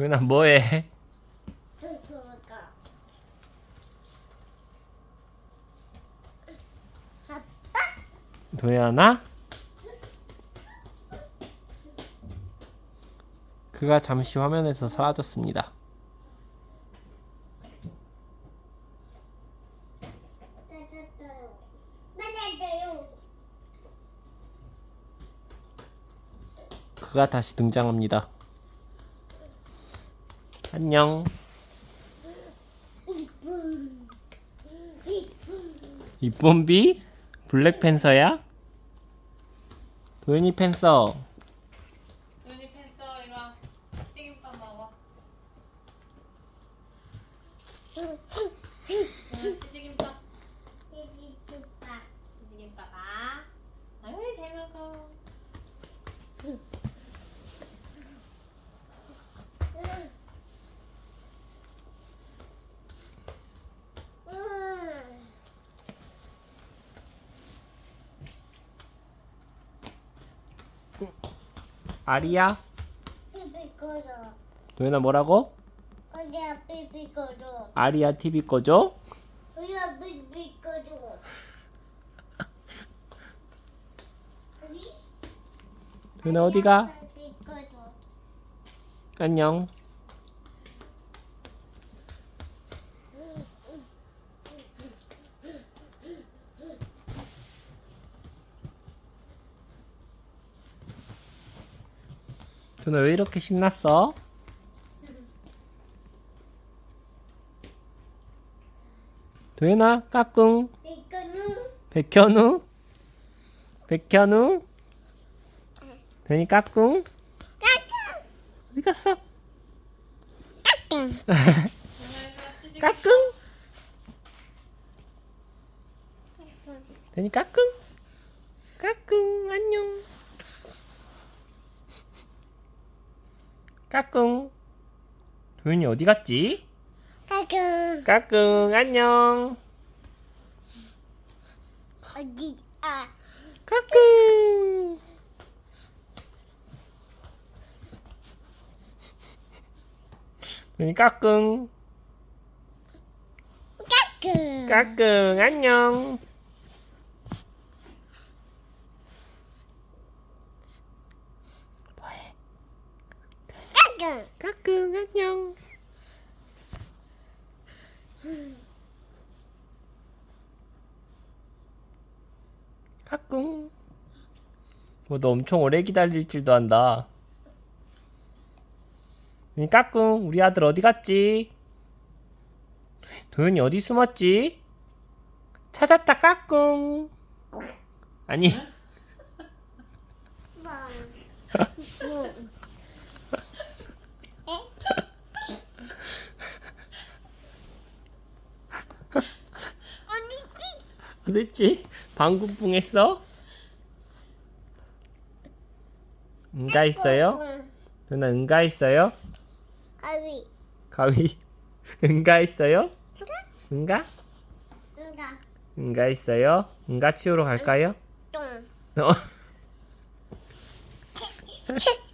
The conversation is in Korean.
도현아 뭐해? 도현아? 그가 잠시 화면에서 사라졌습니다. 그가 다시 등장합니다. 안녕. 이쁜 비? 블랙 팬서야? 도현이 팬서. 눈이 팬서 이리 와. 먹어. 응, 치즈김밥. 치즈김밥. 치즈김밥 아. 아유 잘 먹어. 음. 아리야? 삐삐꺼져. 도현아 뭐라고? 어디야 삐삐꺼져. 아리야 TV 꺼줘? 어디야 삐삐꺼져. 어디? 도현아 어디가? 안녕. 도현아 왜 이렇게 신났어? 도현아 까꿍 삐꺼누. 백현우 백현우 도현이 까꿍. 어디 갔어? 까꿍. 까꿍 도현이 까꿍 까꿍 안녕 까꿍 도현이 어디 갔지? 까꿍. 까꿍 안녕 어디? 아. 까꿍 도현이 까꿍 까꿍. 까꿍 안녕 까꿍. 까꿍 안녕 까꿍 뭐 너 엄청 오래 기다릴 줄도 안다 이 까꿍 우리 아들 어디 갔지? 도현이 어디 숨었지? 찾았다 까꿍 아니 뭐. 뭐. 어딨지? 방구뿡 했어? 응가 있어요? 누나 응가 있어요? 아위. 가위 응가 있어요? 응가? 응가. 응가 있어요? 응가 치우러 갈까요? 똥. 어.